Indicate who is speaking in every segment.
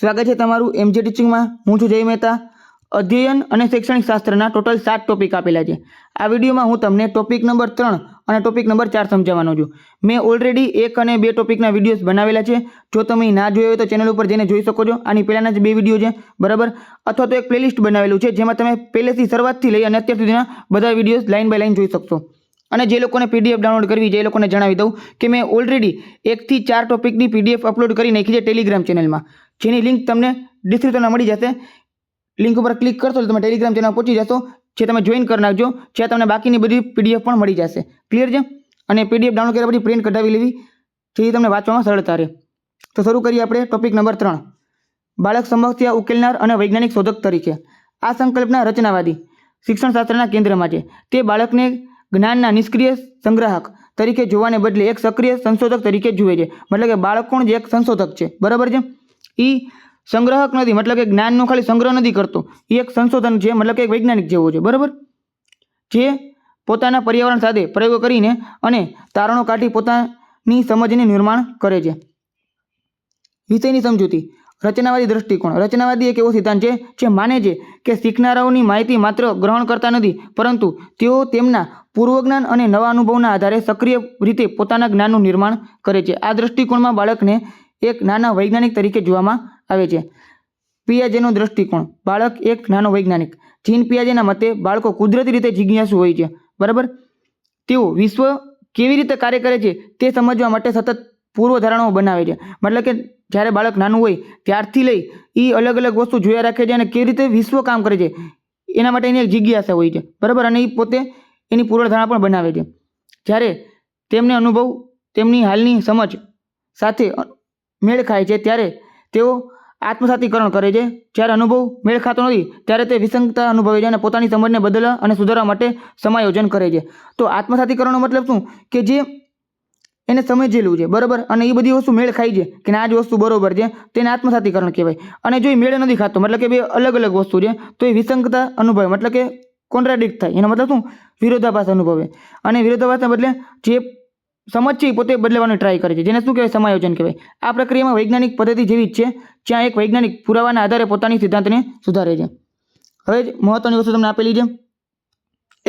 Speaker 1: સ્વાગત છે તમારું એમજે ટીચિંગમાં હું છું જય મહેતા. અધ્યયન અને શૈક્ષણિક શાસ્ત્રના ટોટલ સાત ટોપિક આપેલા છે. આ વિડીયોમાં હું તમને ટોપિક નંબર ત્રણ અને ટોપિક નંબર ચાર સમજાવવાનો છું. મેં ઓલરેડી એક અને બે ટોપિકના વિડીયોઝ બનાવેલા છે. જો તમે ના જોયો હોય તો ચેનલ ઉપર જઈને જોઈ શકો છો. આની પહેલાંના જ બે વીડિયો છે, બરાબર? અથવા તો એક પ્લેલિસ્ટ બનાવેલું છે, જેમાં તમે પહેલેથી શરૂઆતથી લઈ અને અત્યાર સુધીના બધા વિડીયોઝ લાઇન બાય લાઇન જોઈ શકશો. અને જે લોકોને પીડીએફ ડાઉનલોડ કરવી છે એ લોકોને જણાવી દઉં કે મેં ઓલરેડી એકથી ચાર ટોપિકની પીડીએફ અપલોડ કરી નાખી છે ટેલિગ્રામ ચેનલમાં જેની લિંક તમને ડિસ્ક્રિપ્શનમાં મળી જશે. લિંક ઉપર ક્લિક કરશો તો તમે ટેલિગ્રામ ચેનલ પહોંચી જશો. જે તમે જોઈન કરી નાખજો, જ્યાં તમને બાકીની બધી પીડીએફ પણ મળી જશે. ક્લિયર છે? અને પીડીએફ ડાઉનલોડ કર્યા પછી પ્રિન્ટ કઢાવી લેવી. જેથી તમને વાંચવામાં સરળતા રહે. તો શરૂ કરીએ આપણે ટોપિક નંબર ત્રણ. બાળક સમસ્યા ઉકેલનાર અને વૈજ્ઞાનિક શોધક તરીકે. આ સંકલ્પના રચનાવાદી શિક્ષણશાસ્ત્રના કેન્દ્રમાં છે. તે બાળકને જ્ઞાનના નિષ્ક્રિય સંગ્રાહક તરીકે જોવાને બદલે એક સક્રિય સંશોધક તરીકે જુએ છે. મતલબ કે બાળક કોણ જે એક સંશોધક છે. બરાબર છે? એ સંગ્રહક નથી, મતલબ કે જ્ઞાનનો ખાલી સંગ્રહ નથી કરતો. એ એક સંશોધન છે, મતલબ કે એક વૈજ્ઞાનિક જેવો છે, બરાબર? જે પોતાના પર્યાવરણ સાથે પ્રયોગો કરીને અને તારણો કાઢી પોતાની સમજને નિર્માણ કરે છે. વિષયની સમજૂતી. રચનાવાદી દ્રષ્ટિકોણ. રચનાવાદી એક એવો સિદ્ધાંત છે, જે માને છે કે શીખનારાઓની માહિતી માત્ર ગ્રહણ કરતા નથી, પરંતુ તેઓ તેમના પૂર્વજ્ઞાન અને નવા અનુભવના આધારે સક્રિય રીતે પોતાના જ્ઞાનનું નિર્માણ કરે છે. આ દ્રષ્ટિકોણમાં બાળકને એક નાના વૈજ્ઞાનિક તરીકે જોવામાં આવે છે. પિયાજેનો દ્રષ્ટિકોણ. બાળક એક નાનો વૈજ્ઞાનિક. જીન પિયાજેના મતે બાળકો કુદરતી રીતે જિજ્ઞાસુ હોય છે. બરાબર? તેઓ વિશ્વ કેવી રીતે કાર્ય કરે છે તે સમજવા માટે સતત પૂર્વધારણાઓ બનાવે છે. મતલબ કે જ્યારે બાળક નાનું હોય ત્યારથી લઈ એ અલગ અલગ વસ્તુ જોયા રાખે છે અને કેવી રીતે વિશ્વ કામ કરે છે એના માટે એની એક જિજ્ઞાસા હોય છે. બરાબર? અને એ પોતે એની પૂર્વધારણા પણ બનાવે છે. જ્યારે તેમને અનુભવ, તેમની હાલની સમજ સાથે મેળ ખાય છે ત્યારે તેઓ આત્મસાતીકરણ કરે છે. જ્યારે અનુભવ મેળ ખાતો નથી, ત્યારે તે વિસંગતા અનુભવે છે અને પોતાની સમજને બદલવા અને સુધારવા માટે સમાયોજન કરે છે. તો આત્મસાતીકરણનો મતલબ શું? કે જે એને સમજેલું છે, બરાબર? અને એ બધી વસ્તુ મેળ ખાઈ છે, કે આ જ વસ્તુ બરોબર છે, તેને આત્મસાતીકરણ કહેવાય. અને જો એ મેળ નથી ખાતો, મતલબ કે બે અલગ અલગ વસ્તુ છે, તો એ વિસંગતા અનુભવે, મતલબ કે કોન્ટ્રાડિક્ટ થાય. એનો મતલબ શું? વિરોધાભાસ અનુભવે. અને વિરોધાભાસને બદલે જે સમજ છે એ પોતે બદલવાની ટ્રાય કરે છે. જેને શું કહેવાય? સમાયોજન કહેવાય. આ પ્રક્રિયામાં વૈજ્ઞાનિક પદ્ધતિ જેવી જ છે, જ્યાં એક વૈજ્ઞાનિક પુરાવાના આધારે પોતાની સિદ્ધાંતને સુધારે છે. હવે જ મહત્વની વસ્તુ તમને આપેલી છે.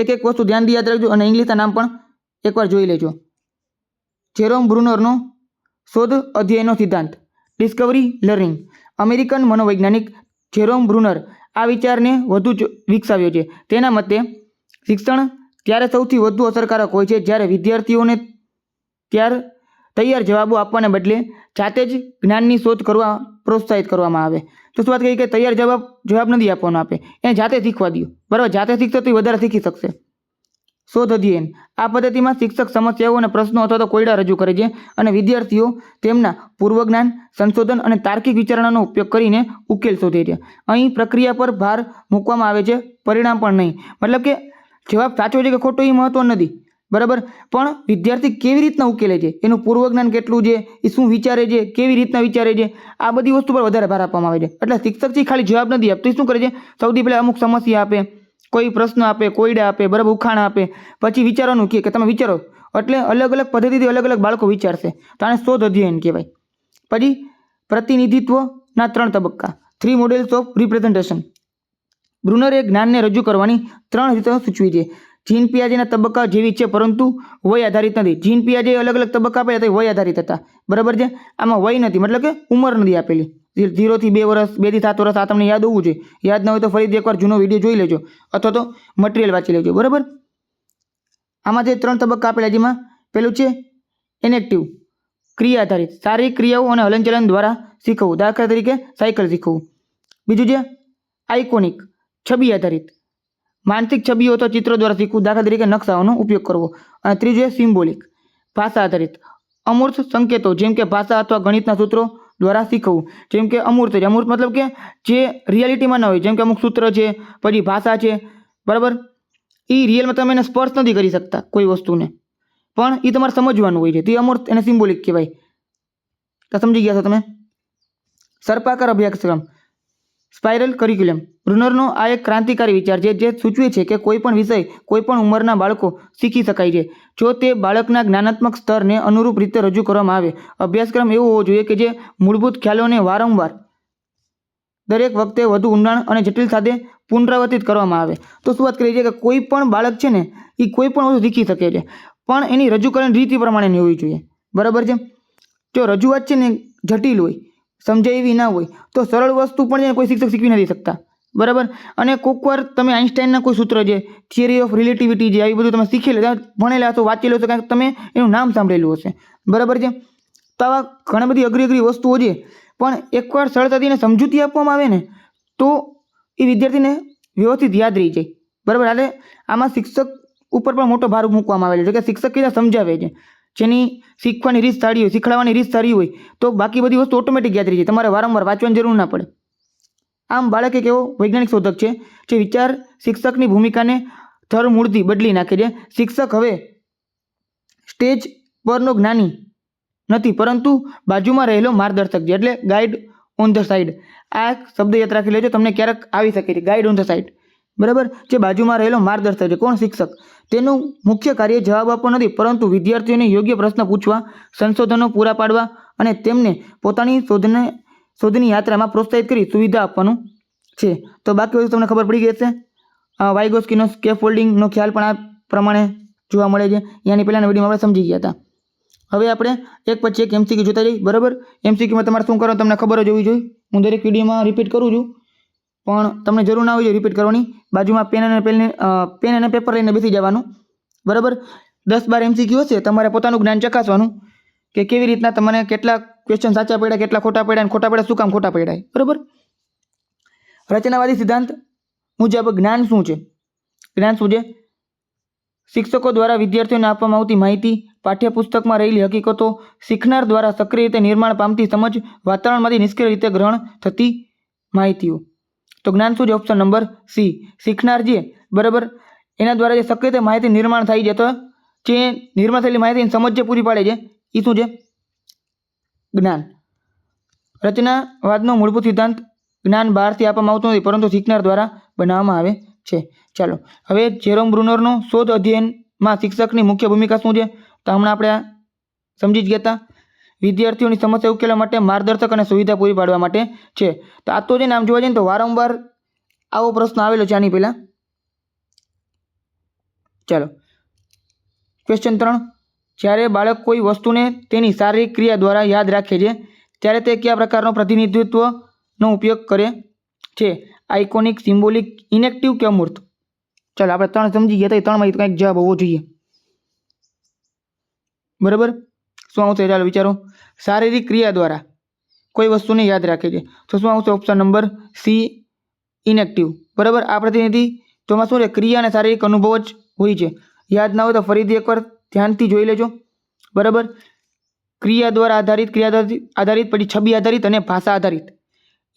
Speaker 1: એક એક વસ્તુ ધ્યાનથી યાદ રાખજો અને ઇંગ્લિશના નામ પણ એકવાર જોઈ લેજો. જેરોમ બ્રુનરનો શોધ અધ્યયનો સિદ્ધાંત. ડિસ્કવરી લર્નિંગ અમેરિકન મનોવૈજ્ઞાનિક જેરોમ બ્રુનર આ વિચારને વધુ વિકસાવ્યો છે. તેના મતે શિક્ષણ ત્યારે સૌથી વધુ અસરકારક હોય છે? જ્યારે વિદ્યાર્થીઓને ત્યાર તૈયાર જવાબો આપવાને બદલે જાતે જ જ્ઞાનની શોધ કરવા પ્રોત્સાહિત કરવામાં આવે. તો શું વાત કહી કે તૈયાર જવાબ જવાબ નથી આપવાનો આપે? એને જાતે શીખવા દો બરાબર? જાતે શીખશે તો વધારે શીખી શકશે. શોધ અધ્યયન. આ પદ્ધતિમાં શિક્ષક સમસ્યાઓ અને પ્રશ્નો અથવા તો કોયડા રજૂ કરે છે અને વિદ્યાર્થીઓ તેમના પૂર્વજ્ઞાન, સંશોધન અને તાર્કિક વિચારણાનો ઉપયોગ કરીને ઉકેલ શોધે છે. અહીં પ્રક્રિયા પર ભાર મૂકવામાં આવે છે. પરિણામ પણ નહીં. મતલબ કે જવાબ સાચો છે કે ખોટો એ મહત્વ નથી. બરાબર? પણ વિદ્યાર્થી કેવી રીતના ઉકેલે છે? એનું પૂર્વજ્ઞાન કેટલું છે? એ શું વિચારે છે? કેવી રીતના વિચારે છે? આ બધી વસ્તુ પર વધારે ભાર આપવામાં આવે છે. એટલે શિક્ષક છે ખાલી જવાબ નથી આપતો. એ શું કરે છે? સૌથી પહેલાં અમુક સમસ્યા આપે, કોઈ પ્રશ્ન આપે કોયડા આપે, બરાબર ઉખાણ આપે. પછી વિચારવાનું કે તમે વિચારો. એટલે અલગ અલગ પદ્ધતિથી અલગ અલગ બાળકો વિચારશે. તો આને શોધ અધ્યયન કહેવાય. પછી પ્રતિનિધિત્વના ત્રણ તબક્કા. થ્રી મોડેલ્સ ઓફ રિપ્રેઝન્ટેશન બ્રુનરે જ્ઞાનને રજૂ કરવાની ત્રણ રીતો સૂચવી છે. જીન પિયાજીના તબક્કા જેવી છે, પરંતુ વય આધારિત નથી. જીન પિયાજે અલગ અલગ તબક્કા આપ્યા હતા વય આધારિત હતા. બરાબર છે? આમાં વય નથી, મતલબ કે ઉંમર નથી આપેલી. ઝીરોથી બે વર્ષ બેથી સાત વર્ષ આ તમને યાદ હોવું જોઈએ. યાદ ન હોય તો ફરીથી એકવાર જૂનો વીડિયો જોઈ લેજો, અથવા તો મટીરિયલ વાંચી લેજો. બરાબર? આમાં જે ત્રણ તબક્કા આપેલા, જેમાં પેલું છે ઇનેક્ટિવ ક્રિયા આધારિત. શારીરિક ક્રિયાઓ અને હલનચલન દ્વારા શીખવું દાખલા તરીકે સાયકલ શીખવું બીજું છે, આઇકોનિક, છબી આધારિત. માનસિક છબીઓ અથવા ચિત્રો દ્વારા શીખવું, દાખલા તરીકે નકશાઓનો ઉપયોગ કરવો. અને ત્રીજું સિમ્બોલિક, ભાષા આધારિત. અમૂર્ત સંકેતો, જેમ કે ભાષા અથવા ગણિતના સૂત્રો દ્વારા શીખવું. જેમ કે અમૂર્ત છે. અમૂર્ત મતલબ કે જે રિયાલિટીમાં ન હોય. જેમ કે અમુક સૂત્ર છે, પછી ભાષા છે. બરાબર? એ રિયલમાં તમે એને સ્પર્શ નથી કરી શકતા કોઈ વસ્તુને. પણ એ તમારે સમજવાનું હોય છે. તે અમૂર્ત એને સિમ્બોલિક કહેવાય. તો સમજી ગયા છો તમે? સર્પાકાર અભ્યાસક્રમ. સ્પાઇરલ કરિક્યુલમ બ્રુનરનો આ એક ક્રાંતિકારી વિચાર છે, જે સૂચવે છે કે કોઈપણ વિષય, કોઈપણ ઉંમરના બાળકો શીખી શકાય છે. જો તે બાળકના જ્ઞાનાત્મક સ્તરને અનુરૂપ રીતે રજૂ કરવામાં આવે, અભ્યાસક્રમ એવો હોવો જોઈએ કે જે મૂળભૂત ખ્યાલોને વારંવાર, દરેક વખતે વધુ ઊંડાણ અને જટિલ સાથે પુનરાવર્તિત કરવામાં આવે. તો શું વાત કરીએ છીએ કે કોઈ પણ બાળક છે ને એ કોઈ પણ વસ્તુ શીખી શકે છે. પણ એની રજૂ કરવાની રીતિ પ્રમાણેની હોવી જોઈએ. બરાબર છે? જો રજૂઆત છે ને જટિલ હોય સમજાય એવી ના હોય તો સરળ વસ્તુ પણ કોઈ શિક્ષક શીખવી નથી શકતા. બરાબર? અને કોઈક વાર તમે આઇન્સ્ટાઇનના કોઈ સૂત્ર જે થિયરી ઓફ રિલેટિવિટી જે આવી બધું તમે શીખેલા ભણેલા હશો, વાંચેલું હશે, કાંઈક તમે એનું નામ સાંભળેલું હશે. બરાબર છે? તો આવા ઘણા બધી અઘરી અઘરી વસ્તુઓ છે. પણ એકવાર સરળતાથી એને સમજૂતી આપવામાં આવે ને, તો એ વિદ્યાર્થીને વ્યવસ્થિત યાદ રહી જાય. બરાબર? એટલે આમાં શિક્ષક ઉપર પણ મોટો ભાર મૂકવામાં આવેલો છે. કે શિક્ષક કીધા સમજાવે છે? જેની શીખવાની રીત સારી હોય શીખવાડવાની રીત સારી હોય, તો બાકી બધી વસ્તુ ઓટોમેટિક યાદ રહી જાય. તમારે વારંવાર વાંચવાની જરૂર ના પડે. આમ બાળક એક એવો વૈજ્ઞાનિક શોધક છે, જે વિચાર શિક્ષકની ભૂમિકાને ધરમૂળથી બદલી નાખે છે. શિક્ષક હવે સ્ટેજ પરનો જ્ઞાની નથી, પરંતુ બાજુમાં રહેલો માર્ગદર્શક છે, એટલે ગાઈડ ઓન ધ સાઈડ આ શબ્દ યાદ રાખી લેજો, તમને ક્યારેક આવી શકે છે ગાઈડ ઓન ધ સાઈડ બરાબર? જે બાજુમાં રહેલો માર્ગદર્શક છે, કોણ શિક્ષક? તેનું મુખ્ય કાર્ય જવાબ આપવો નથી, પરંતુ વિદ્યાર્થીઓને યોગ્ય પ્રશ્ન પૂછવા, સંશોધનો પૂરા પાડવા અને તેમને પોતાની શોધને, શોધની યાત્રામાં પ્રોત્સાહિત કરી સુવિધા આપવાનું છે. તો બાકી બધું તમને ખબર પડી ગઈ હશે? સ્કેફ હોલ્ડિંગનો ખ્યાલ પણ આ પ્રમાણે જોવા મળે છે. યાની પહેલાંના વિડીયોમાં આપણે સમજી ગયા હતા. હવે આપણે એક પછી એક એમસીક્યુ જોતા જઈએ. બરાબર? એમસીક્યુમાં તમારે શું કરવાનું, તમને ખબર જ હોવી જોઈએ. હું દરેક વિડીયોમાં રિપીટ કરું છું. પણ તમને જરૂર ના હોય રિપીટ કરવાની. બાજુમાં પેન અને પેન પેન અને પેપર લઈને બેસી જવાનું. બરાબર? દસ બાર એમસીક્યુ હશે, તમારે પોતાનું જ્ઞાન ચકાસવાનું કે કેવી રીતના તમને કેટલા ક્વેશ્ચન સાચા પડ્યા, કેટલા ખોટા પડ્યા અને ખોટા પડ્યા શું કામ ખોટા પડ્યા બરાબર? રચનાવાદી સિદ્ધાંત મુજબ જ્ઞાન શું છે? જ્ઞાન શું છે? શિક્ષકો દ્વારા વિદ્યાર્થીઓને આપવામાં આવતી માહિતી, પાઠ્યપુસ્તકમાં રહેલી હકીકતો શીખનાર દ્વારા સક્રિય રીતે નિર્માણ પામતી સમજ વાતાવરણમાંથી નિષ્ક્રિય રીતે ગ્રહણ થતી માહિતીઓ. તો જ્ઞાન શું છે? ઓપ્શન નંબર સી શીખનાર જે બરાબર? એના દ્વારા જે શક્ય રીતે માહિતી નિર્માણ થાય છે, તો જે નિર્માણ થયેલી માહિતીની સમજ જે પૂરી પાડે છે એ શું છે? જ્ઞાન. રચનાવાદનો મૂળભૂત સિદ્ધાંત જ્ઞાન બહારથી આપવામાં આવતું નથી, પરંતુ શીખનાર દ્વારા બનાવવામાં આવે છે. ચાલો, હવે જેરોમ બ્રુનરનો શોધ અધ્યયનમાં શિક્ષકની મુખ્ય ભૂમિકા શું છે? તો હમણાં આપણે સમજી જ ગયા હતા. વિદ્યાર્થીઓની સમસ્યા ઉકેલવા માટે માર્ગદર્શક અને સુવિધા પૂરી પાડવા માટે છે. તો આ તો છે ને આમ જોવા જઈએ તો વારંવાર આવો પ્રશ્ન આવેલો છે આની પહેલાં. ચાલો. ક્વેશ્ચન ત્રણ. જ્યારે બાળક કોઈ વસ્તુને તેની શારીરિક ક્રિયા દ્વારા યાદ રાખે છે, ત્યારે તે કયા પ્રકારનો પ્રતિનિધિત્વનો ઉપયોગ કરે છે? આઇકોનિક સિમ્બોલિક ઇનેક્ટિવ કે અમૂર્ત? ચાલો, આપણે ત્રણ સમજી ગયા તો ત્રણમાંથી કંઈક જવાબ હોવો જોઈએ. બરાબર? શું આવશે ચાલો વિચારો. શારીરિક ક્રિયા દ્વારા. કોઈ વસ્તુને યાદ રાખે છે. તો શું આવશે? ઓપ્શન નંબર સી ઇનેક્ટિવ બરાબર? આ પ્રતિનિધિ તોમાં શું છે ક્રિયા અને શારીરિક અનુભવ જ હોય છે. યાદ ના હોય તો ફરીથી એકવાર ધ્યાનથી જોઈ લેજો. બરાબર? ક્રિયા દ્વારા આધારિત, ક્રિયા આધારિત, પછી છબી આધારિત અને ભાષા આધારિત.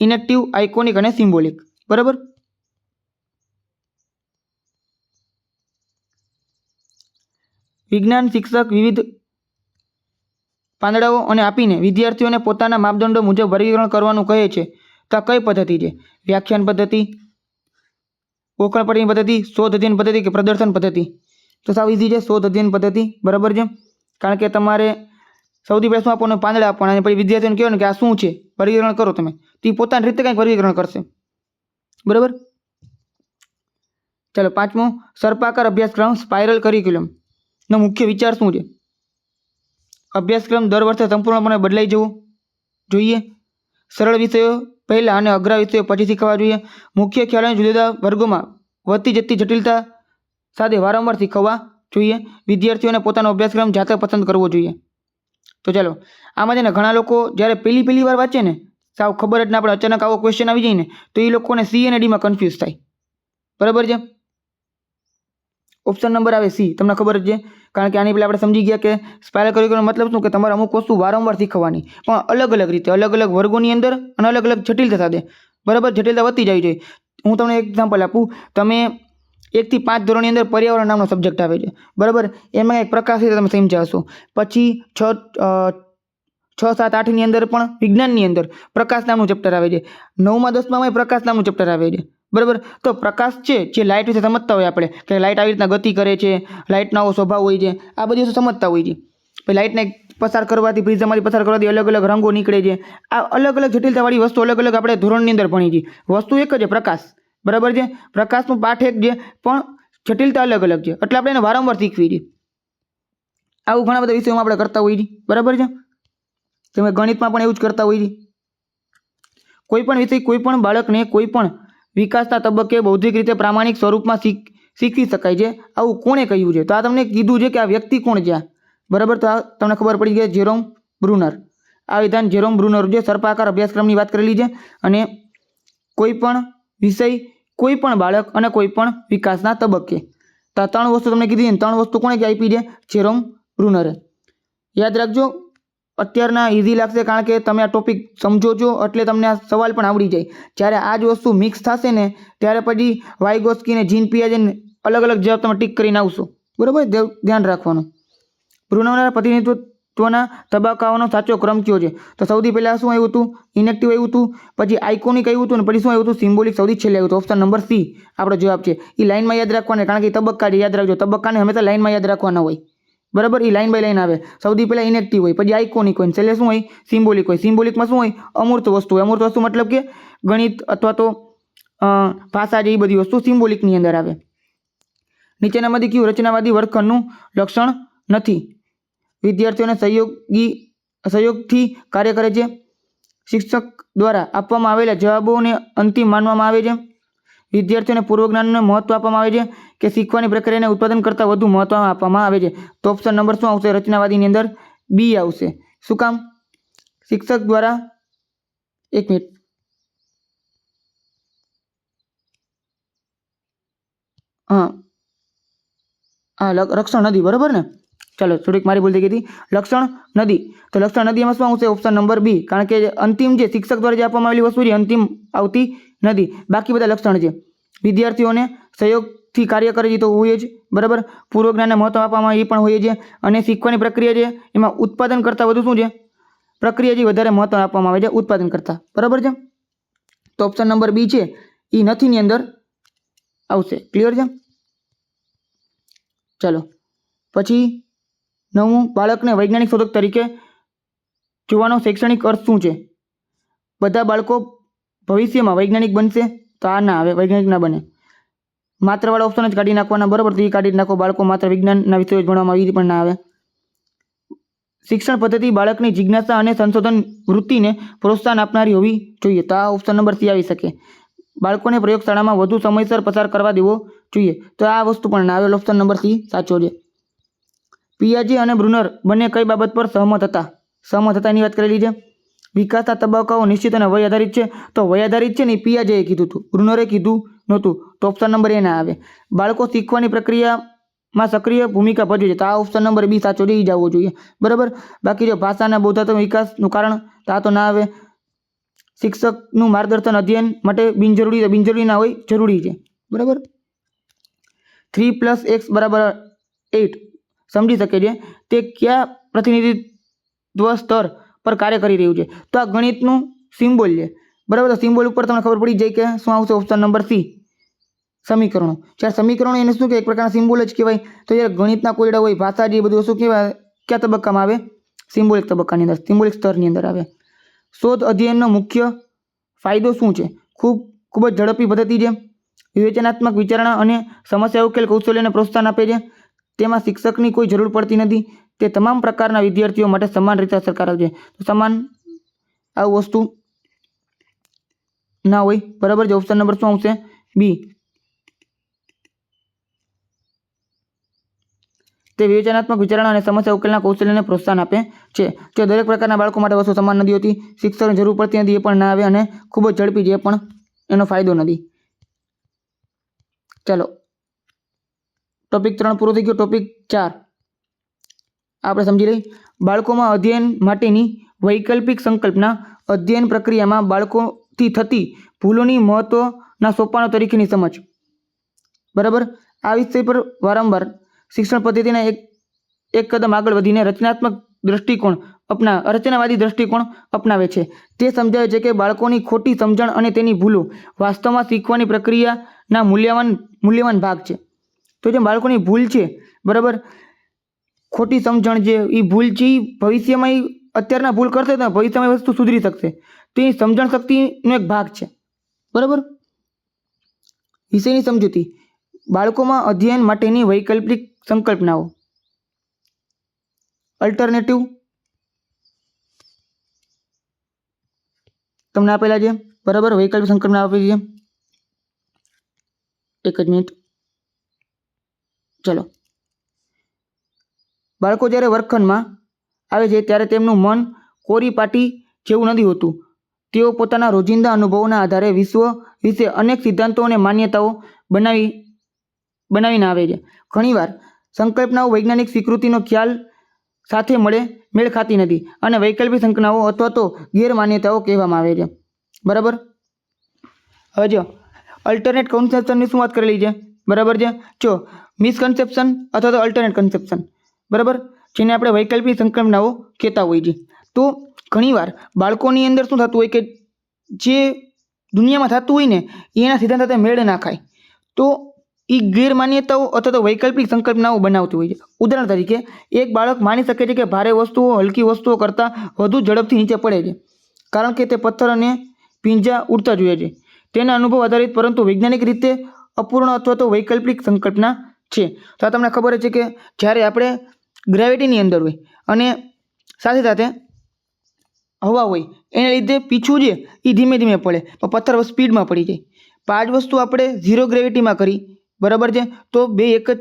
Speaker 1: ઇનેક્ટિવ આઇકોનિક અને સિમ્બોલિક બરાબર? વિજ્ઞાન શિક્ષક વિવિધ પાંદડાઓ અને આપીને વિદ્યાર્થીઓને પોતાના માપદંડો મુજબ વર્ગીકરણ કરવાનું કહે છે. તો આ કઈ પદ્ધતિ છે? વ્યાખ્યાન પદ્ધતિ ગોખણપટ્ટીની પદ્ધતિ શોધ અધ્યયન પદ્ધતિ કે પ્રદર્શન પદ્ધતિ? તો સાવ ઇઝી છે, શોધ અધ્યયન પદ્ધતિ. બરાબર છે? કારણ કે તમારે સૌથી પહેલાં શું આપવાનું? પાંદડા આપવાના અને પછી વિદ્યાર્થીઓને કહેવાનું કે આ શું છે? વર્ગીકરણ કરો તમે. તો એ પોતાની રીતે કંઈક વર્ગીકરણ કરશે. બરાબર? ચાલો પાંચમો, સર્પાકાર અભ્યાસક્રમ સ્પાઇરલ કરિક્યુલમનો મુખ્ય વિચાર શું છે? અભ્યાસક્રમ દર વર્ષે સંપૂર્ણપણે બદલાઈ જવો જોઈએ. સરળ વિષયો પહેલાં અને અઘરા વિષયો પછી શીખવા જોઈએ. મુખ્ય ખ્યાલોને જુદા જુદા વર્ગોમાં વધતી જતી જટિલતા સાથે વારંવાર શીખવવા જોઈએ. વિદ્યાર્થીઓને પોતાનો અભ્યાસક્રમ જાતે પસંદ કરવો જોઈએ. તો ચાલો, આમાં છે ને ઘણા લોકો જ્યારે પહેલી પહેલી વાર વાંચે ને, સાવ ખબર જ ના પડે, અચાનક આવો ક્વેશ્ચન આવી જાય ને, તો એ લોકોને સી અને ડીમાં કન્ફ્યુઝ થાય. બરાબર છે? ઓપ્શન નંબર આવે સી તમને ખબર જ છે? કારણ કે આની પહેલાં આપણે સમજી ગયા કે સ્પાયરલ કરિક્યુલમ મતલબ શું? કે તમારે અમુક વસ્તુ વારંવાર શીખવાની પણ અલગ અલગ રીતે, અલગ અલગ વર્ગોની અંદર અને અલગ અલગ જટિલતા સાથે. બરાબર? જટિલતા વધતી જવી જોઈએ હું તમને એક્ઝામ્પલ આપું. તમે એકથી પાંચ ધોરણની અંદર પર્યાવરણ નામનો સબ્જેક્ટ આવે છે. બરાબર? એમાં એક પ્રકાશ રીતે તમે સમજાવશો પછી છ છ, સાત, આઠની અંદર પણ વિજ્ઞાનની અંદર પ્રકાશ નામનું ચેપ્ટર આવે છે. નવમાં, દસમાં પ્રકાશ નામનું ચેપ્ટર આવે છે. બરાબર? તો પ્રકાશ છે, જે લાઇટ વિશે સમજતા હોય આપણે. કે લાઇટ આવી રીતના ગતિ કરે છે લાઇટનો આવો સ્વભાવ હોય છે, આ બધી વસ્તુ સમજતા હોય છે પછી લાઇટના પસાર કરવાથી પ્રિઝમમાંથી પસાર કરવાથી અલગ અલગ રંગો નીકળે છે. આ અલગ અલગ જટિલતાવાળી વસ્તુ અલગ અલગ આપણે ધોરણની અંદર ભણી છીએ. વસ્તુ એક જ છે, પ્રકાશ. બરાબર છે? પ્રકાશનું પાઠ એક છે, પણ જટિલતા અલગ અલગ છે. એટલે આપણે એને વારંવાર શીખવી છે આવું ઘણા બધા વિષયોમાં આપણે કરતા હોઈએ છીએ. બરાબર છે? તમે ગણિતમાં પણ એવું જ કરતા હોઈએ છીએ. કોઈ પણ વિષય કોઈ પણ બાળકને કોઈ પણ વિકાસના તબક્કે બૌદ્ધિક રીતે પ્રામાણિક સ્વરૂપમાં શીખ, શીખવી શકાય છે. આવું કોણે કહ્યું છે? તો આ તમને કીધું છે કે આ વ્યક્તિ કોણ છે? બરાબર? તો આ તમને ખબર પડી ગઈ જેરોમ બ્રુનર. આ વિધાન જેરોમ બ્રુનર જે સર્પાકાર અભ્યાસક્રમની વાત કરેલી છે અને કોઈ પણ વિષય કોઈ પણ બાળક અને કોઈ પણ વિકાસના તબક્કે. તો આ ત્રણ વસ્તુ તમને કીધી ને ત્રણ વસ્તુ કોણે આપી છે? જેરોમ બ્રુનરે. યાદ રાખજો અત્યારના ઇઝી લાગશે કારણ કે તમે આ ટોપિક સમજો છો એટલે તમને આ સવાલ પણ આવડી જાય. જ્યારે આ જ વસ્તુ મિક્સ થશે ને, ત્યારે પછી વાયગોસ્કી ને જીન પિયાજીને અલગ અલગ જવાબ તમે ટીક કરીને આવશો. બરાબર? ધ્યાન રાખવાનું. બ્રુનરના પ્રતિનિધિત્વના તબક્કાઓનો સાચો ક્રમ કયો છે? તો સૌથી પહેલાં શું આવ્યું હતું? ઇનેક્ટિવ આવ્યું હતું, પછી આઇકોનિક આવ્યું હતું, અને પછી શું આવ્યું હતું? સિમ્બોલિક સૌથી છેલ્લે આવ્યું હતું. ઓપ્શન નંબર સી આપણો જવાબ છે. એ લાઇનમાં યાદ રાખવાને, કારણ કે તબક્કા યાદ રાખજો. તબક્કાને હંમેશા લાઇનમાં યાદ રાખવાના હોય. બરાબર? એ લાઇન બાય લાઇન આવે. સૌથી પહેલાં ઇનેક્ટિવ હોય, પછી આઇકોનિક હોય. છેલ્લે શું હોય? સિમ્બોલિક હોય. સિમ્બોલિકમાં શું હોય? અમૂર્ત વસ્તુ હોય. અમૂર્ત વસ્તુ મતલબ કે ગણિત અથવા તો ભાષા જેવી બધી વસ્તુ સિમ્બોલિકની અંદર આવે. નીચેનામાંથી કયું? રચનાવાદી વર્ગખંડનું લક્ષણ નથી. વિદ્યાર્થીઓને સહયોગી, સહયોગથી કાર્ય કરે છે. શિક્ષક દ્વારા આપવામાં આવેલા જવાબોને અંતિમ માનવામાં આવે છે. વિદ્યાર્થીઓને પૂર્વજ્ઞાનને મહત્વ આપવામાં આવે છે કે શીખવાની પ્રક્રિયાને ઉત્પાદન કરતાં વધુ મહત્વ આપવામાં આવે છે. તો ઓપ્શન નંબર શું આવશે? રચનાવાદીની અંદર બી આવશે. શું કામ? શિક્ષક દ્વારા એક મિનિટ. હા. હા રક્ષણ નદી, બરાબર ને? ચાલો, થોડીક મારી ભૂલ થઈ ગઈ હતી. લક્ષણ નદી. તો લક્ષણ નદીમાં શું આવશે? ઓપ્શન નંબર બી કારણ કે અંતિમ જે શિક્ષક દ્વારા જે આપવામાં આવેલી વસ્તુ છે અંતિમ આવતી નથી બાકી બધા લક્ષણ છે. વિદ્યાર્થીઓને સહયોગથી કાર્ય કરે છે તો હોય જ, બરાબર? પૂર્વજ્ઞાનને મહત્વ આપવામાં એ પણ હોય છે. અને શીખવાની પ્રક્રિયા છે, એમાં ઉત્પાદન કરતાં વધુ શું છે? પ્રક્રિયા જે વધારે મહત્વ આપવામાં આવે છે, ઉત્પાદન કરતાં. બરાબર છે? તો ઓપ્શન નંબર બી છે એ નથીની અંદર આવશે. ક્લિયર છે? ચાલો. પછી નવમું બાળકને વૈજ્ઞાનિક શોધક તરીકે જોવાનો શૈક્ષણિક અર્થ શું છે? બધા બાળકો ભવિષ્યમાં વૈજ્ઞાનિક બનશે? તો આ ના આવે, વૈજ્ઞાનિક ના બને. માત્રવાળા ઓપ્શન જ કાઢી નાખવાના, બરાબર? તો એ કાઢી નાખો. બાળકો માત્ર વિજ્ઞાનના વિષયો ભણવામાં આવી પણ ના આવે. શિક્ષણ પદ્ધતિ બાળકની જિજ્ઞાસા અને સંશોધન વૃત્તિને પ્રોત્સાહન આપનારી હોવી જોઈએ. તો આ ઓપ્શન નંબર સી આવી શકે. બાળકોને પ્રયોગશાળામાં વધુ સમયસર પસાર કરવા દેવો જોઈએ. તો આ વસ્તુ પણ ના આવેલ ઓપ્શન નંબર સી સાચો છે. પિયાજી અને બ્રુનર બંને કઈ બાબત પર સહમત હતા? સહમત હતા એની વાત કરેલી છે? વિકાસના તબક્કાઓ નિશ્ચિત અને વય આધારિત છે. તો વય આધારિત છે ને એ કીધું હતું બ્રુનરે કીધું નહોતું. તો ઓપ્શન નંબર એ ના આવે. બાળકો શીખવાની પ્રક્રિયામાં સક્રિય ભૂમિકા ભજવે છે. તો આ ઓપ્શન નંબર બી સાચો રહી જવો જોઈએ. બરાબર? બાકી જો ભાષાના બૌદ્ધાત્મક વિકાસનું કારણ તો તો ના આવે. શિક્ષકનું માર્ગદર્શન અધ્યયન માટે બિનજરૂરી બિનજરૂરી ના હોય, જરૂરી છે. બરાબર? થ્રી પ્લસ એક્સ બરાબર એટ. સમજી શકે છે. તે કયા પ્રતિનિધિત્વ સ્તર પર કાર્ય કરી રહ્યું છે. તો આ ગણિતનું સિમ્બોલ છે. બરાબર? તો સિમ્બોલ ઉપર તમને ખબર પડી જાય કે શું આવશે ઓપ્શન નંબર સી સમીકરણો. જ્યારે સમીકરણો એને શું કે એક પ્રકારના સિમ્બોલ જ કહેવાય. તો જ્યારે ગણિતના કોયડા હોય, ભાષા જે બધું શું કહેવાય? કયા તબક્કામાં આવે? સિમ્બોલિક તબક્કાની અંદર, સિમ્બોલિક સ્તરની અંદર આવે. શોધ અધ્યયનનો મુખ્ય ફાયદો શું છે? ખૂબ ખૂબ જ ઝડપી પદ્ધતિ છે. વિવેચનાત્મક વિચારણા અને સમસ્યા ઉકેલ કૌશલ્યને પ્રોત્સાહન આપે છે. તેમાં શિક્ષકની કોઈ જરૂર પડતી નથી. તે તમામ પ્રકારના વિદ્યાર્થીઓ માટે સમાન રીતે અસરકારક છે. તો સમાન આવું વસ્તુ ના હોય, બરાબર છે? ઓપ્શન નંબર શું આવશે? બી તે વિવેચનાત્મક વિચારણા અને સમસ્યા ઉકેલના કૌશલ્યને પ્રોત્સાહન આપે છે. જો દરેક પ્રકારના બાળકો માટે વસ્તુ સમાન નથી હોતી શિક્ષકની જરૂર પડતી નથી, એ પણ ના આવે અને ખૂબ જ ઝડપી છે, એ પણ એનો ફાયદો નથી. ચાલો. ટોપિક ત્રણ પૂરો થઈ ગયો. ટોપિક ચાર. આપણે સમજી લઈ બાળકોમાં અધ્યયન માટેની વૈકલ્પિક સંકલ્પના અધ્યયન પ્રક્રિયામાં બાળકોથી થતી ભૂલોની મહત્વના સોપાનો તરીકેની સમજ. બરાબર? આ વિષય પર વારંવાર શિક્ષણ પદ્ધતિના એક એક કદમ આગળ વધીને રચનાત્મક દૃષ્ટિકોણ અપના રચનાવાદી દૃષ્ટિકોણ અપનાવે છે. તે સમજાવે છે કે બાળકોની ખોટી સમજણ અને તેની ભૂલો વાસ્તવમાં શીખવાની પ્રક્રિયાના મૂલ્યવાન મૂલ્યવાન ભાગ છે. તો જે બાળકોની ભૂલ છે, બરાબર? ખોટી સમજણ છે એ ભૂલ છે એ ભવિષ્યમાં એ અત્યારના ભૂલ કરશે તો ભવિષ્યમાં એ વસ્તુ સુધરી શકશે. તો એ સમજણ શક્તિનો એક ભાગ છે. બરાબર? વિષયની સમજૂતી. બાળકોમાં અધ્યયન માટેની વૈકલ્પિક સંકલ્પનાઓ. અલ્ટરનેટિવ તમને આપેલા છે. બરાબર? વૈકલ્પિક સંકલ્પના આપેલી છે. એક જ મિનિટ. ચલો. બાળકો જ્યારે વર્ગખંડમાં આવે છે, ત્યારે તેમનું મન કોરી પાટી જેવું નથી હોતું. તેઓ પોતાના રોજિંદા અનુભવોના આધારે વિશ્વ વિશે અનેક સિદ્ધાંતો અને માન્યતાઓ બનાવી, બનાવીને આવે છે. ઘણીવાર સંકલ્પનાઓ વૈજ્ઞાનિક સ્વીકૃતિનો ખ્યાલ સાથે મળે, મેળ ખાતી નથી અને વૈકલ્પિક સંકલ્પનાઓ અથવા તો ગેરમાન્યતાઓ કહેવામાં આવે છે. બરાબર? હવે જો અલ્ટરનેટ કન્સેપ્શનની શું વાત કરેલી છે? બરાબર છે? જો મિસકન્સેપ્શન અથવા તો અલ્ટરનેટ કન્સેપ્શન બરાબર? જેને આપણે વૈકલ્પિક સંકલ્પનાઓ કહેતા હોઈએ છીએ. તો ઘણીવાર બાળકોની અંદર શું થતું હોય કે જે દુનિયામાં થતું હોય ને, એના સિદ્ધાંત સાથે મેળ ના ખાય. તો એ ગેરમાન્યતાઓ અથવા તો વૈકલ્પિક સંકલ્પનાઓ બનાવતી હોય છે. ઉદાહરણ તરીકે, એક બાળક માની શકે છે કે ભારે વસ્તુઓ, હલકી વસ્તુઓ કરતાં વધુ ઝડપથી નીચે પડે છે. કારણ કે તે પથ્થર અને પિંજા ઉડતા જોઈએ છે. તેના અનુભવ આધારિત પરંતુ વૈજ્ઞાનિક રીતે અપૂર્ણ અથવા તો વૈકલ્પિક સંકલ્પના છે. તો આ તમને ખબર છે કે જ્યારે આપણે ગ્રેવિટીની અંદર હોય. અને સાથે સાથે હવા હોય. એને લીધે પીછું છે એ ધીમે ધીમે પડે. પણ પથ્થર સ્પીડમાં પડી જાય. પાંચ વસ્તુ આપણે ઝીરો ગ્રેવિટીમાં કરી. બરાબર છે? તો બે એક જ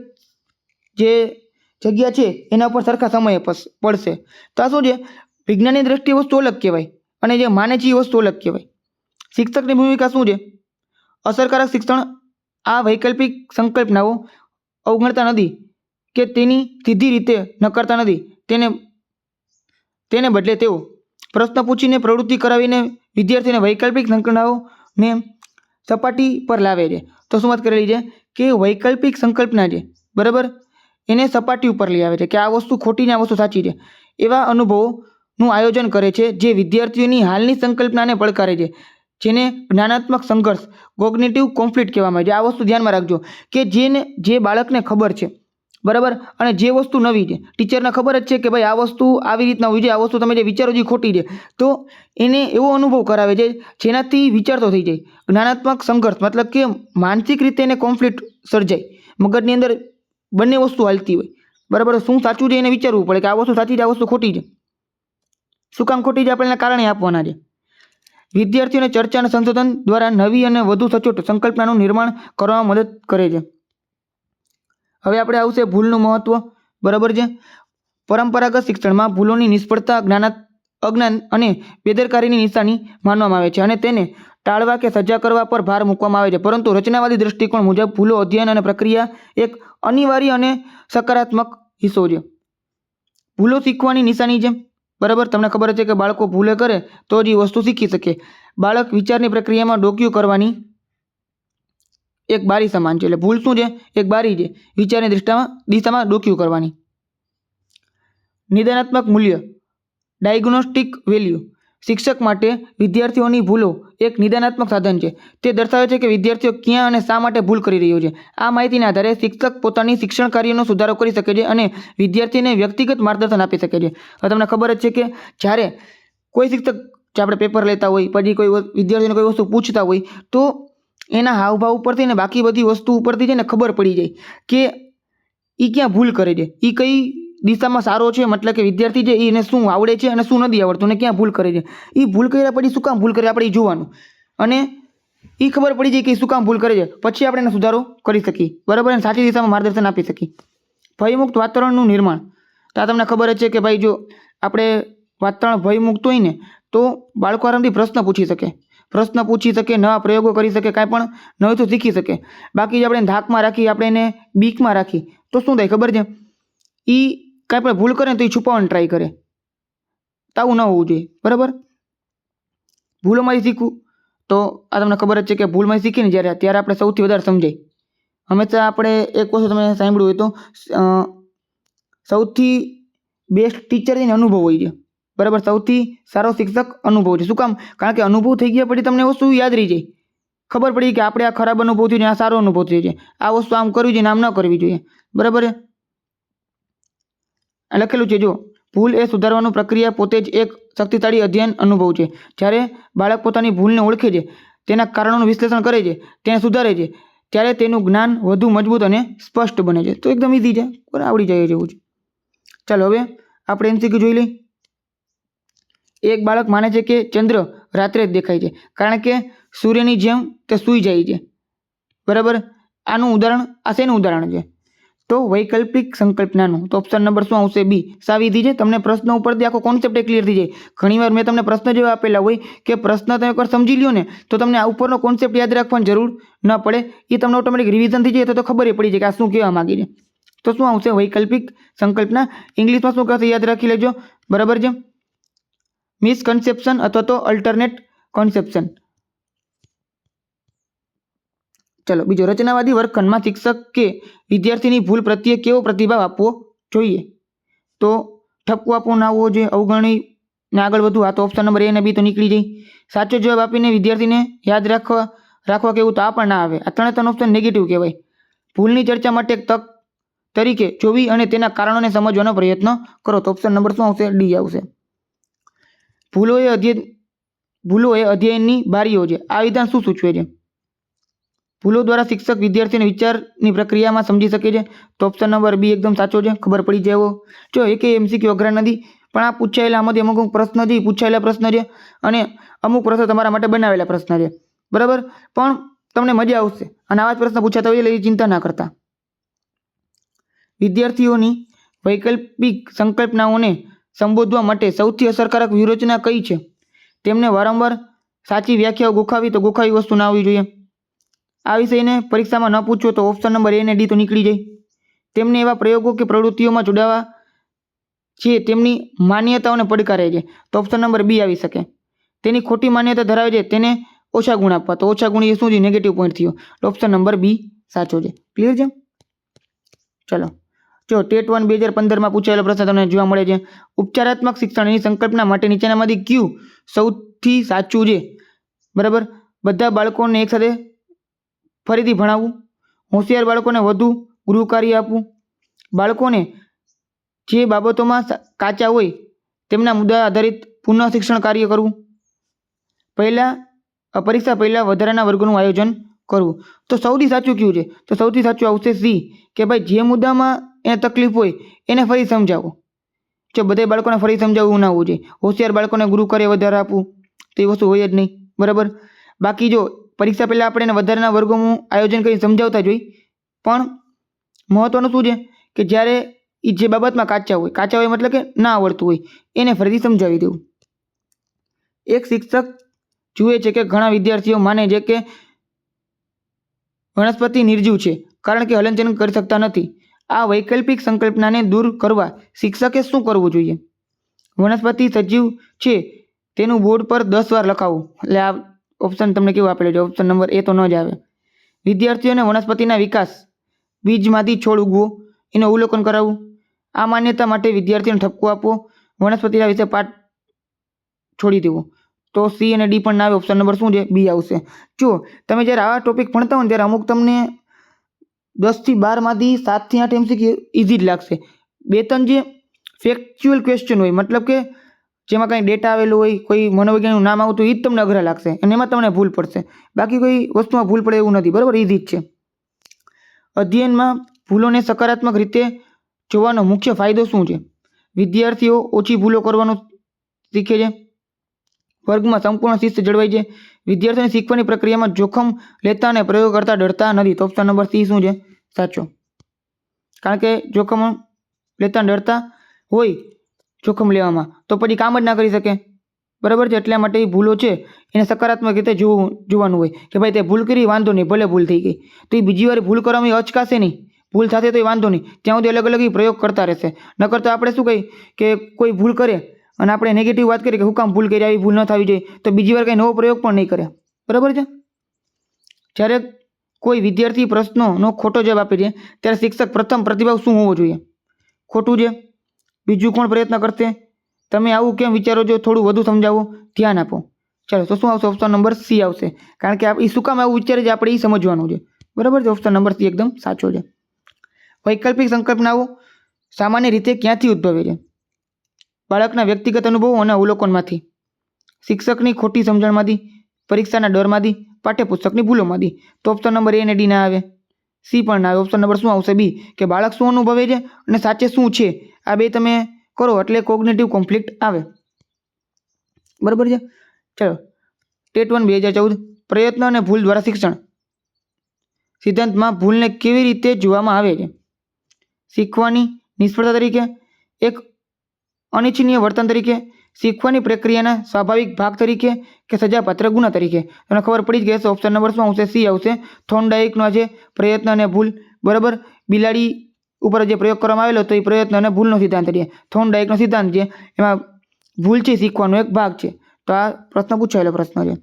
Speaker 1: જે જગ્યા છે, એના ઉપર સરખા સમયે પડશે. તો આ શું છે? વિજ્ઞાનની દ્રષ્ટિએ વસ્તુ અલગ કહેવાય. અને જે માને છે એ વસ્તુ અલગ કહેવાય. શિક્ષકની ભૂમિકા શું છે? અસરકારક શિક્ષણ આ વૈકલ્પિક સંકલ્પનાઓ અવગણતા નથી. કે તેની સીધી રીતે નકારતા નથી. તેને તેને બદલે તેઓ પ્રશ્ન પૂછીને પ્રવૃત્તિ કરાવીને વિદ્યાર્થીને વૈકલ્પિક સંકલ્પનાઓને સપાટી પર લાવે છે. તો શું વાત કરેલી છે? કે વૈકલ્પિક સંકલ્પના છે. બરાબર? એને સપાટી ઉપર લઈ આવે છે કે આ વસ્તુ ખોટી ને આ વસ્તુ સાચી છે. એવા અનુભવોનું આયોજન કરે છે જે વિદ્યાર્થીઓની હાલની સંકલ્પનાને પડકારે છે. જેને જ્ઞાનાત્મક સંઘર્ષ, કોગ્નેટિવ કોન્ફ્લિક્ટ કહેવામાં આવે છે. આ વસ્તુ ધ્યાનમાં રાખજો કે જેને, જે બાળકને ખબર છે બરાબર? અને જે વસ્તુ નવી છે, ટીચરને ખબર જ છે કે ભાઈ આ વસ્તુ આવી રીતના હોય છે આ વસ્તુ તમે જે વિચારો છો ખોટી છે. તો એને એવો અનુભવ કરાવે છે જેનાથી વિચારતો થઈ જાય. જ્ઞાનાત્મક સંઘર્ષ, મતલબ કે માનસિક રીતે એને કોન્ફ્લિક્ટ સર્જાય. મગજની અંદર બંને વસ્તુ હાલતી હોય. બરાબર? શું સાચું છે એને વિચારવું પડે કે આ વસ્તુ સાચી છે, આ વસ્તુ ખોટી છે? શું કામ ખોટી છે આપણે કારણે આપવાના છે? વિદ્યાર્થીઓને ચર્ચા અને સંશોધન દ્વારા નવી અને વધુ સચોટ સંકલ્પનાનું નિર્માણ કરવામાં મદદ કરે છે. હવે આપણે આવશે ભૂલનું મહત્વ, બરાબર છે? પરંપરાગત શિક્ષણમાં ભૂલોની નિષ્ફળતા જ્ઞાન અજ્ઞાન અને બેદરકારીની નિશાની માનવામાં આવે છે અને તેને ટાળવા કે સજા કરવા પર ભાર મૂકવામાં આવે છે. પરંતુ રચનાવાદી દૃષ્ટિકોણ મુજબ ભૂલો અધ્યયન અને પ્રક્રિયા એક અનિવાર્ય અને સકારાત્મક હિસ્સો છે. ભૂલો શીખવાની નિશાની છે. બરાબર? તમને ખબર છે કે બાળકો ભૂલે કરે તો જ એ વસ્તુ શીખી શકે. બાળક વિચારની પ્રક્રિયામાં ડોક્યુ કરવાની એક બારી સમાન છે. એટલે ભૂલ શું છે? એક બારી છે. વિચારની દિશામાં દિશામાં ડોક્યુ કરવાની. નિદાનાત્મક મૂલ્ય. Diagnostic value. શિક્ષક માટે વિદ્યાર્થીઓની ભૂલો એક નિદાનાત્મક સાધન છે. તે દર્શાવે છે કે વિદ્યાર્થીઓ ક્યાં અને શા માટે ભૂલ કરી રહ્યો છે. આ માહિતીના આધારે શિક્ષક પોતાની શિક્ષણ કાર્યનો સુધારો કરી શકે છે અને વિદ્યાર્થીને વ્યક્તિગત માર્ગદર્શન આપી શકે છે. તમને ખબર જ છે કે જ્યારે કોઈ શિક્ષક જે આપણે પેપર લેતા હોય, પછી કોઈ વિદ્યાર્થીને કોઈ વસ્તુ પૂછતા હોય, તો એના હાવભાવ ઉપરથી ને બાકી બધી વસ્તુ ઉપરથી છે ને ખબર પડી જાય કે એ ક્યાં ભૂલ કરે છે. એ કઈ દિશામાં સારો છે, મતલબ કે વિદ્યાર્થી છે એને શું આવડે છે અને શું નથી આવડતું અને ક્યાં ભૂલ કરે છે. એ ભૂલ કર્યા પછી શું કામ ભૂલ કરે આપણે જોવાનું. અને એ ખબર પડી જાય કે શું કામ ભૂલ કરે છે. પછી આપણે એને સુધારો કરી શકીએ. બરાબર? અને સાચી દિશામાં માર્ગદર્શન આપી શકીએ. ભયમુક્ત વાતાવરણનું નિર્માણ. તો આ તમને ખબર જ છે કે ભાઈ જો આપણે વાતાવરણ ભયમુક્ત હોય ને, તો બાળકો આરામથી પ્રશ્ન પૂછી શકે. પ્રશ્ન પૂછી શકે, નવા પ્રયોગો કરી શકે, કાંઈ પણ નવું તો શીખી શકે. બાકી જે આપણે ધાકમાં રાખી, આપણે એને બીકમાં રાખી, તો શું થાય ખબર છે? એ કાંઈ પણ ભૂલ કરે ને તો એ છુપાવવાની ટ્રાય કરે. તાવું ન હોવું જોઈએ, બરાબર? ભૂલોમાંથી શીખવું. તો આ તમને ખબર જ છે કે ભૂલમાંથી શીખીને જ્યારે, ત્યારે આપણે સૌથી વધારે સમજાય. હંમેશા આપણે એક વસ્તુ તમે સાંભળ્યું હોય તો સૌથી બેસ્ટ ટીચરની અનુભવ હોય છે. બરાબર, સૌથી સારો શિક્ષક અનુભવ છે. શું કામ? કારણ કે અનુભવ થઈ ગયા પછી તમને વસ્તુ યાદ રહી જાય. ખબર પડી કે આપણે આ ખરાબ અનુભવ થયો આ સારો અનુભવ થયો છે. આ વસ્તુ આમ કરવી જોઈએ આમ ન કરવી જોઈએ. બરાબર? લખેલું છે, જો, ભૂલ એ સુધારવાનું પ્રક્રિયા પોતે જ એક શક્તિશાળી અધ્યયન અનુભવ છે. જ્યારે બાળક પોતાની ભૂલને ઓળખે છે, તેના કારણોનું વિશ્લેષણ કરે છે, તેને સુધારે છે, ત્યારે તેનું જ્ઞાન વધુ મજબૂત અને સ્પષ્ટ બને છે. તો એકદમ ઇઝી છે. બરાબર, આવડી જાય જેવું છે. ચાલો, હવે આપણે એમસીક્યુ જોઈ લઈએ. એક બાળક માને છે કે ચંદ્ર રાત્રે જ દેખાય છે. કારણ કે સૂર્યની જેમ તે સૂઈ જાય છે. બરાબર? આનું ઉદાહરણ, આ શેનું ઉદાહરણ છે? તો વૈકલ્પિક સંકલ્પનાનું. તો ઓપ્શન નંબર શું આવશે? બી સાવિધી છે. તમને પ્રશ્ન ઉપરથી આખો કોન્સેપ્ટ ક્લિયર થઈ જાય. ઘણીવાર મેં તમને પ્રશ્ન જેવા આપેલા હોય કે પ્રશ્ન તમે એકવાર સમજી લ્યો ને, તો તમને આ ઉપરનો કોન્સેપ્ટ યાદ રાખવાની જરૂર ન પડે. એ તમને ઓટોમેટિક રિવિઝન થઈ જાય, તો ખબર એ પડી જાય કે આ શું કહેવા માંગે છે. તો શું આવશે? વૈકલ્પિક સંકલ્પના. ઇંગ્લિશમાં શું કહેશે? યાદ રાખી લેજો. બરાબર છે? મિસકન્સેપ્શન અથવા તો અલ્ટરનેટ કોન્સેપ્શન. ચલો, બીજો રચનાવાદી વર્ગખંડમાં શિક્ષક કે વિદ્યાર્થીની ભૂલ પ્રત્યે કેવો પ્રતિભાવ આપવો જોઈએ? તો ઠપકો આપવો ના હોવો જોઈએ, અવગણી ને આગળ વધવું. આ તો ઓપ્શન નંબર એ ને બી તો નીકળી જાય સાચો જવાબ આપીને વિદ્યાર્થીને યાદ રાખવા રાખવા કેવું તો આ પણ ના આવે. આ ત્રણે ત્રણ ઓપ્શન નેગેટિવ કહેવાય. ભૂલની ચર્ચા માટે એક તક તરીકે જોવી અને તેના કારણોને સમજવાનો પ્રયત્ન કરો. તો ઓપ્શન નંબર શું આવશે? ડી આવશે. ભૂલો એ અધ્યયન ભૂલો એ અધ્યયનની બારીઓ છે. આ વિધાન શું સૂચવે છે? ભૂલો દ્વારા શિક્ષક વિદ્યાર્થીને વિચારની પ્રક્રિયામાં સમજી શકે છે. તો ઓપ્શન નંબર બી એકદમ સાચો છે. ખબર પડી જાય એવો. જો એકે એમસીક્યુ અઘરા નથી, પણ આ પૂછાયેલા આમાંથી અમુક અમુક પ્રશ્ન નથી પૂછાયેલા પ્રશ્ન છે અને અમુક પ્રશ્ન તમારા માટે બનાવેલા પ્રશ્ન છે. બરાબર? પણ તમને મજા આવશે. અને આવા જ પ્રશ્ન પૂછાતા હોય એટલે એ ચિંતા ના કરતા. વિદ્યાર્થીઓની વૈકલ્પિક સંકલ્પનાઓને સંબોધવા માટે સૌથી અસરકારક વ્યૂહરચના કઈ છે? તેમને વારંવાર સાચી વ્યાખ્યાઓ ગુખાવી તો ગુખાવી વસ્તુ ના આવવી જોઈએ. આ વિષયને પરીક્ષામાં ન પૂછો તો ઓપ્શન નંબર એ ને ડી તો નીકળી જાય. તેમને એવા પ્રયોગો કે પ્રવૃત્તિઓમાં જોડાવા છે તેમની માન્યતાઓને પડકારે છે. તો ઓપ્શન નંબર બી આવી શકે. તેની ખોટી માન્યતા ધરાવે છે તેને ઓછા ગુણ આપવા. તો ઓછા ગુણ એ શું છે? નેગેટિવ પોઈન્ટ થયો. તો ઓપ્શન નંબર બી સાચો છે. ક્લિયર છે? ચલો. જો ટેટ વન બે હજાર પંદરમાં પૂછાયેલો પ્રશ્ન તમને જોવા મળે છે. ઉપચારાત્મક શિક્ષણની સંકલ્પના માટે નીચેનામાંથી ક્યુ સૌથી સાચું છે? બરાબર? બધા બાળકોને એકસાથે ફરીથી ભણાવવું હોશિયાર બાળકોને વધુ ગૃહ કાર્ય આપવું, બાળકોને જે બાબતોમાં કાચા હોય તેમના મુદ્દા આધારિત પુનઃ શિક્ષણ કાર્ય કરવું. પહેલાં પરીક્ષા પહેલાં વધારાના વર્ગોનું આયોજન કરવું તો સૌથી સાચું કયું છે? તો સૌથી સાચું આવશે સી, કે ભાઈ જે મુદ્દામાં એને તકલીફ હોય એને ફરી સમજાવો. જો બધા બાળકોને ફરી સમજાવવું ના હોવું જોઈએ હોશિયાર બાળકોને ગુરુ કરે વધારે આપવું, તો એ વસ્તુ હોય જ નહીં. બરાબર? બાકી જો પરીક્ષા પહેલાં આપણે એને વધારાના વર્ગોનું આયોજન કરી સમજાવતા જોઈ પણ મહત્ત્વનું શું છે? કે જ્યારે એ જે બાબતમાં કાચા હોય કાચા હોય મતલબ કે ના આવડતું હોય, એને ફરીથી સમજાવી દેવું. એક શિક્ષક જુએ છે કે ઘણા વિદ્યાર્થીઓ માને છે કે વનસ્પતિ નિર્જીવ છે, કારણ કે હલનચલન કરી શકતા નથી. આ વૈકલ્પિક સંકલ્પનાને દૂર કરવા શિક્ષકે શું કરવું જોઈએ? વનસ્પતિ સજીવ છે, તેનું બોર્ડ પર દસ વાર લખાવું. એટલે આ ઓપ્શન તમને કેવું આપેલું છે? ઓપ્શન નંબર એ તો ન જ આવે. વિદ્યાર્થીઓને વનસ્પતિના વિકાસ, બીજમાંથી છોડ ઉગવો, એનું અવલોકન કરાવવું. આ માન્યતા માટે વિદ્યાર્થીઓને ઠપકો આપવો, વનસ્પતિના વિશે પાઠ છોડી દેવો. તો સી અને ડી પણ ના આવે ઓપ્શન નંબર શું છે? બી આવશે. જો તમે જ્યારે આવા ટોપિક ભણતા હો ત્યારે અમુક તમને દસથી બારમાંથી સાતથી આઠ એમસીક્યુ ઇઝી જ લાગશે. બે ત્રણ જે ફેક્ચ્યુઅલ ક્વેશ્ચન હોય, મતલબ કે જેમાં કંઈ ડેટા આવેલો હોય, કોઈ મનોવૈજ્ઞાનિકનું નામ આવતું એ જ તમને અઘરા લાગશે. અને એમાં તમને ભૂલ પડશે. બાકી કોઈ વસ્તુમાં ભૂલ પડે એવું નથી. બરાબર? ઇઝી જ છે. અધ્યયનમાં ભૂલોને સકારાત્મક રીતે જોવાનો મુખ્ય ફાયદો શું છે? વિદ્યાર્થીઓ ઓછી ભૂલો કરવાનું શીખે છે. વર્ગમાં સંપૂર્ણ શિસ્ત જળવાઈ છે. વિદ્યાર્થીઓને શીખવાની પ્રક્રિયામાં જોખમ લેતા અને પ્રયોગ કરતા ડરતા નથી. તો ઓપ્શન નંબર સી શું છે? સાચો. કારણ કે જોખમ લેતા ડરતા હોય જોખમ લેવામાં. તો પછી કામ જ ના કરી શકે. બરાબર છે? એટલા માટે એ ભૂલો છે. એને સકારાત્મક રીતે જોવું, જોવાનું હોય કે ભાઈ તે ભૂલ કરી, વાંધો નહીં, ભલે ભૂલ થઈ ગઈ. તો એ બીજી વાર ભૂલ કરવામાં અચકાશે નહીં. ભૂલ થશે તો એ વાંધો નહીં. ત્યાં સુધી અલગ અલગ પ્રયોગ કરતા રહેશે. નકર તો આપણે શું કહી કે કોઈ ભૂલ કરે અને આપણે નેગેટિવ વાત કરીએ કે હું કામ ભૂલ કરી આવી, ભૂલ ન થવી જોઈએ, તો બીજી વાર કંઈ નવો પ્રયોગ પણ નહીં કરે. બરાબર છે? જ્યારે કોઈ વિદ્યાર્થી પ્રશ્નોનો ખોટો જવાબ આપે છે, ત્યારે શિક્ષક પ્રથમ પ્રતિભાવ શું હોવો જોઈએ? ખોટું છે? બીજું કોણ પ્રયત્ન કરશે? તમે આવું કેમ વિચારો છો? થોડું વધુ સમજાવો, ધ્યાન આપો. ચાલો, તો શું આવશે? ઓપ્શન નંબર સી આવશે. કારણ કે એ શું કામ આવું વિચારે છે? આપણે એ સમજવાનું છે. બરાબર છે? ઓપ્શન નંબર સી એકદમ સાચો છે. વૈકલ્પિક સંકલ્પનાઓ સામાન્ય રીતે ક્યાંથી ઉદ્ભવે છે? બાળકના વ્યક્તિગત અનુભવો અને અવલોકનમાંથી. શિક્ષકની ખોટી સમજણમાંથી, પરીક્ષાના ડરમાંથી, પાઠ્યપુસ્તકની ભૂલોમાંથી. તો ઓપ્શન નંબર એ અને ડી ના આવે. સી પણ ના આવે. ઓપ્શન નંબર શું આવશે? બી કે બાળક શું અનુભવે છે અને સાચે શું છે? આ બે તમે કરો એટલે કોગ્નેટિવ કોન્ફ્લિક્ટ આવે. બરાબર છે? ચલો. ટેટ વન બે હજાર ચૌદ. પ્રયત્ન અને ભૂલ દ્વારા શિક્ષણ. સિદ્ધાંતમાં ભૂલને કેવી રીતે જોવામાં આવે છે? શીખવાની નિષ્ફળતા તરીકે એક અનિચ્છનીય વર્તન તરીકે, શીખવાની પ્રક્રિયાના સ્વાભાવિક ભાગ તરીકે કે સજાપાત્ર ગુના તરીકે. તમને ખબર પડી જ ગઈ હશે ઓપ્શન નંબર શું આવશે? સી આવશે. થોર્નડાઇકનો છે પ્રયત્ન અને ભૂલ, બરાબર? બિલાડી ઉપર જે પ્રયોગ કરવામાં આવેલો તો એ પ્રયત્ન અને ભૂલનો સિદ્ધાંત છે. થોર્નડાઇકનો સિદ્ધાંત છે, એમાં ભૂલ છે, શીખવાનો એક ભાગ છે. તો આ પ્રશ્ન પૂછાયેલો પ્રશ્ન છે.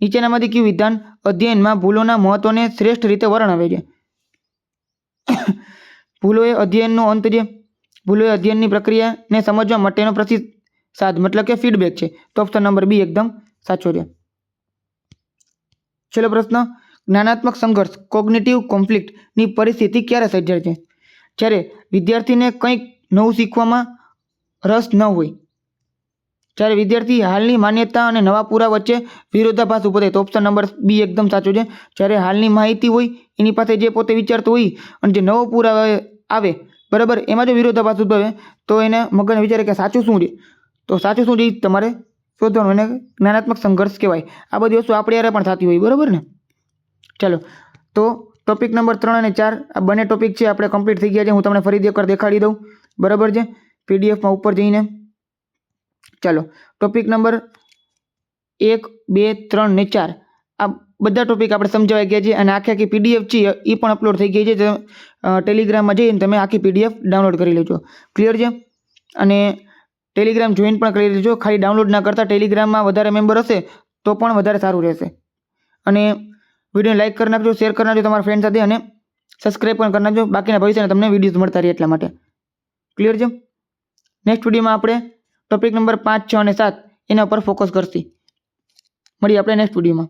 Speaker 1: નીચેનામાંથી કયું વિધાન અધ્યયનમાં ભૂલોના મહત્વને શ્રેષ્ઠ રીતે વર્ણવે છે? ભૂલો એ અધ્યયનનો અંત છે ભૂલો અધ્યયનની પ્રક્રિયાને સમજવા માટેનો પ્રતિસાદ મતલબ કે ફીડબેક છે. તો ઓપ્શન નંબર બી એકદમ સાચો છે. છેલ્લો પ્રશ્ન, જ્ઞાનાત્મક સંઘર્ષ કોગ્નિટિવ કોન્ફ્લિક્ટની પરિસ્થિતિ ક્યારે સર્જાય છે? જ્યારે વિદ્યાર્થીને કંઈક નવું શીખવામાં રસ ન હોય, જ્યારે વિદ્યાર્થી હાલની માન્યતા અને નવા પુરા વચ્ચે વિરોધાભાસ ઊભો થાય, તો ઓપ્શન નંબર બી એકદમ સાચો છે. જ્યારે હાલની માહિતી હોય, એની પાસે જે પોતે વિચારતો હોય અને જે નવો પુરાવા આવે બરાબર? એમાં જો વિરોધાભાસ ઉદ્ભવે, તો એને મગજને વિચારે કે સાચું શું છે? તો સાચું શું છે તમારે શોધવાનું એને જ્ઞાનાત્મક સંઘર્ષ કહેવાય. આ બધી વસ્તુ આપણે યારે પણ થતી હોય, બરાબર ને? ચાલો, તો ટોપિક નંબર ત્રણ અને ચાર, આ બંને ટોપિક છે, આપણે કમ્પ્લીટ થઈ ગયા છે. હું તમને ફરીથી એકવાર દેખાડી દઉં, બરાબર છે? પીડીએફમાં ઉપર જઈને. ચાલો ટોપિક નંબર એક, બે, ત્રણ ને ચાર. આ બધા ટોપિક આપણે સમજાવી ગયા છે અને આખી આખી પીડીએફ છે, એ પણ અપલોડ થઈ ગઈ છે. ટેલિગ્રામમાં જઈને તમે આખી પીડીએફ ડાઉનલોડ કરી લેજો. ક્લિયર છે? અને ટેલિગ્રામ જોઈન પણ કરી લેજો. ખાલી ડાઉનલોડ ના કરતાં ટેલિગ્રામમાં વધારે મેમ્બર હશે, તો પણ વધારે સારું રહેશે. અને વિડીયોને લાઇક કરી નાખજો શેર કરી નાખજો તમારા ફ્રેન્ડ સાથે અને સબસ્ક્રાઈબ પણ કરી નાખજો. બાકીના ભવિષ્યને તમને વિડીયોઝ મળતા રહે એટલા માટે. ક્લિયર છે? નેક્સ્ટ વિડીયોમાં આપણે ટોપિક નંબર પાંચ, છ અને સાત, એના ઉપર ફોકસ કરશી. મળીએ આપણે નેક્સ્ટ વિડીયોમાં